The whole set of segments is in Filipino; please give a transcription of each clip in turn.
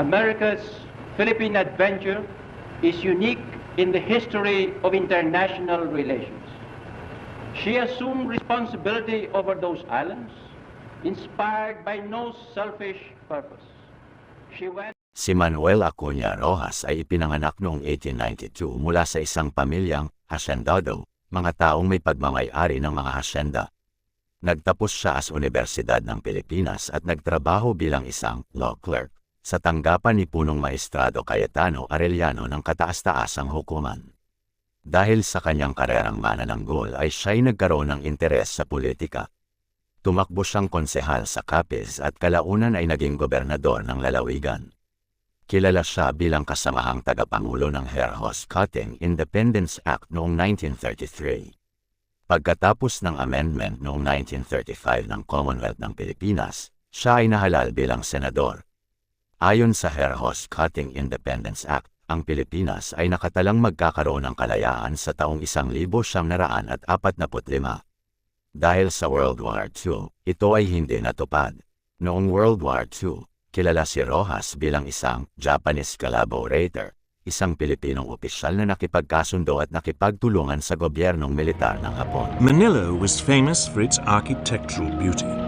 America's Philippine adventure is unique in the history of international relations. She assumed responsibility over those islands, inspired by no selfish purpose. She went Si Manuel Acuña Rojas ay ipinanganak noong 1892 mula sa isang pamilyang hasyendado, mga taong may pagmamayari ng mga hasyenda. Nagtapos siya as Universidad ng Pilipinas at nagtrabaho bilang isang law clerk sa tanggapan ni punong maestrado Cayetano Arellano ng kataas-taasang hukuman. Dahil sa kanyang karerang manananggol ay siya'y nagkaroon ng interes sa politika. Tumakbo siyang konsehal sa Capiz at kalaunan ay naging gobernador ng lalawigan. Kilala siya bilang kasamahang tagapangulo ng Hair-Hoscutting Independence Act noong 1933. Pagkatapos ng amendment noong 1935 ng Commonwealth ng Pilipinas, siya ay nahalal bilang senador. Ayon sa Hair-Hoscutting Independence Act, ang Pilipinas ay nakatalang magkakaroon ng kalayaan sa taong 1945. Dahil sa World War II, ito ay hindi natupad. Noong World War II, kilala si Rojas bilang isang Japanese collaborator, isang Pilipinong opisyal na nakipagkasundo at nakipagtulungan sa gobyernong militar ng Hapon. Manila was famous for its architectural beauty.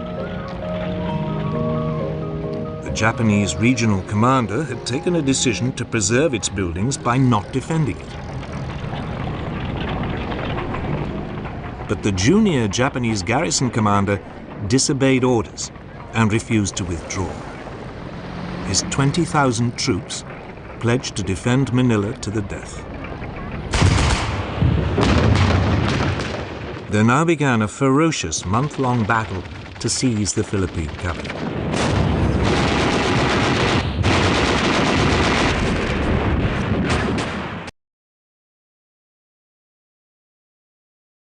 Japanese regional commander had taken a decision to preserve its buildings by not defending it. But the junior Japanese garrison commander disobeyed orders and refused to withdraw. His 20,000 troops pledged to defend Manila to the death. There now began a ferocious month long battle to seize the Philippine capital.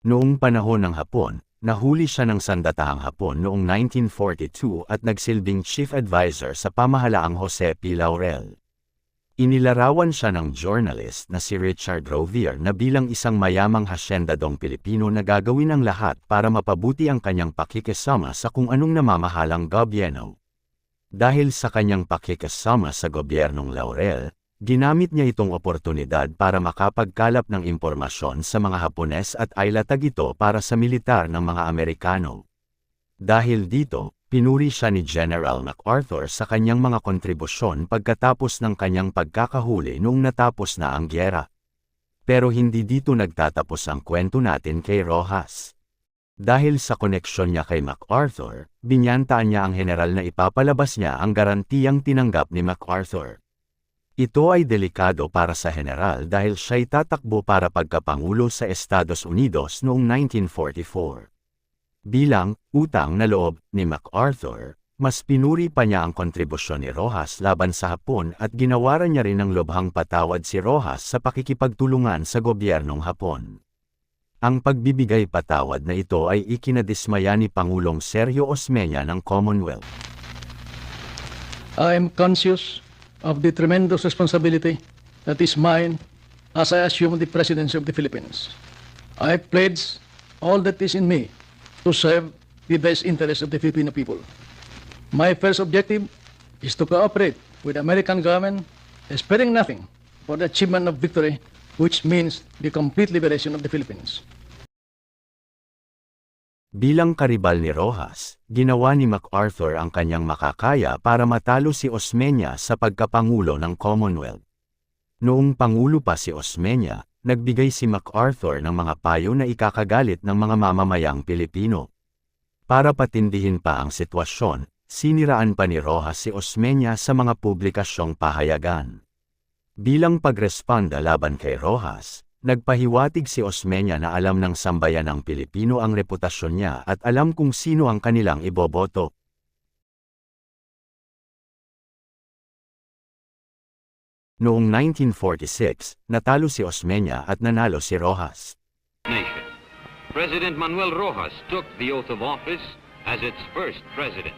Noong panahon ng Hapon, nahuli siya ng sandatahang Hapon noong 1942 at nagsilbing chief advisor sa pamahalaang Jose P. Laurel. Inilarawan siya ng journalist na si Richard Rovier na bilang isang mayamang hasyendadong Pilipino na gagawin ang lahat para mapabuti ang kanyang pakikisama sa kung anong namamahalang gobyerno. Dahil sa kanyang pakikisama sa gobyernong Laurel, ginamit niya itong oportunidad para makapagkalap ng impormasyon sa mga Hapones at ailatag ito para sa militar ng mga Amerikano. Dahil dito, pinuri siya ni General MacArthur sa kanyang mga kontribusyon pagkatapos ng kanyang pagkakahuli noong natapos na ang gyera. Pero hindi dito nagtatapos ang kwento natin kay Rojas. Dahil sa koneksyon niya kay MacArthur, binyantaan niya ang general na ipapalabas niya ang garantiyang tinanggap ni MacArthur. Ito ay delikado para sa general dahil siya'y tatakbo para pagkapangulo sa Estados Unidos noong 1944. Bilang utang na loob ni MacArthur, mas pinuri pa niya ang kontribusyon ni Rojas laban sa Hapon at ginawaran niya rin ng lubhang patawad si Rojas sa pakikipagtulungan sa gobyernong Hapon. Ang pagbibigay patawad na ito ay ikinadismaya ni Pangulong Sergio Osmeña ng Commonwealth. I am conscious of the tremendous responsibility that is mine as I assume the presidency of the Philippines. I pledge all that is in me to serve the best interests of the Filipino people. My first objective is to cooperate with the American government, sparing nothing for the achievement of victory, which means the complete liberation of the Philippines. Bilang karibal ni Rojas, ginawa ni MacArthur ang kanyang makakaya para matalo si Osmeña sa pagkapangulo ng Commonwealth. Noong pangulo pa si Osmeña, nagbigay si MacArthur ng mga payo na ikakagalit ng mga mamamayang Pilipino. Para patindihin pa ang sitwasyon, siniraan pa ni Rojas si Osmeña sa mga publikasyong pahayagan. Bilang pagresponda laban kay Rojas, Nagpahiwatig si Osmeña na alam ng sambayan ng Pilipino ang reputasyon niya at alam kung sino ang kanilang iboboto. Noong 1946, natalo si Osmeña at nanalo si Rojas. nation. President Manuel Rojas took the oath of office as its first president.